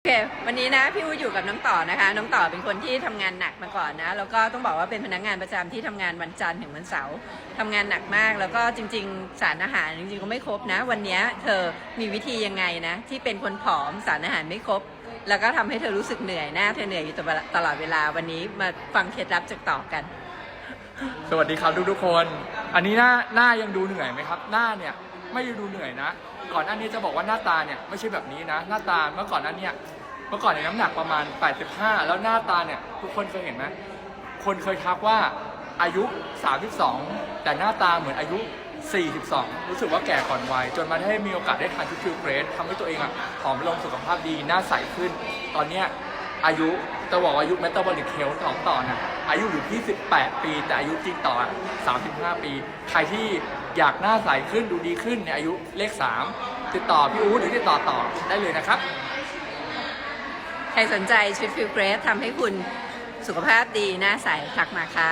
โอเค วันนี้นะพี่อู๋อยู่กับน้องต่อนะคะ น้องต่อเป็นคนที่ทำงานหนักมาก่อนนะ แล้วก็ต้องบอกว่าเป็นพนักงานประจำที่ทำงานวันจันทร์ถึงวันเสาร์ทำงานหนักมาก แล้วก็จริง ๆ สารอาหารจริงๆก็ไม่ครบนะ วันนี้เธอมีวิธียังไงนะ ที่เป็นคนผอมสารอาหารไม่ครบ แล้วก็ทำให้เธอรู้สึกเหนื่อยหน้าเธอเหนื่อยอยู่ตลอดเวลา วันนี้มาฟังเคล็ดลับจากต่อกัน สวัสดีครับทุกทุกๆคน อันนี้หน้าหน้ายังดูเหนื่อยไหมครับ หน้าเนี่ย ไม่ได้ดูเหนื่อยนะ ก่อนหน้านี้จะบอกว่าหน้าตาเนี่ยไม่ใช่แบบนี้นะ หน้าตาเมื่อก่อนหนั้นเนี่ยเมื่อก่อนเนี่ยน้ำหนักประมาณ 85 แล้วหน้าตาเนี่ยทุกคนเคยเห็นไหมคนเคยทักว่าอายุ 32 แต่หน้าตาเหมือนอายุ 42 รู้สึกว่าแก่ก่อนวัยจนมาได้มีโอกาสได้ทานทิฟิลเกรสทำให้ตัวเองอะผอมลงสุขภาพดีหน้าใสขึ้น ตอนเนี้ยอายุจะบอกว่าอายุเมตาบอลิกเฮลของต่อนะ อายุอยู่ที่ 18 ปี แต่อายุจริงต่อ 35 ปี ใครที่อยากหน้าใสขึ้นดูดีขึ้นในอายุเลข 3 ติดต่อพี่อู๋หรือติดต่อต่อได้เลยนะครับ ใครสนใจชุดฟิลเกรสทำให้คุณสุขภาพดีหน้าใสทักมาค่ะ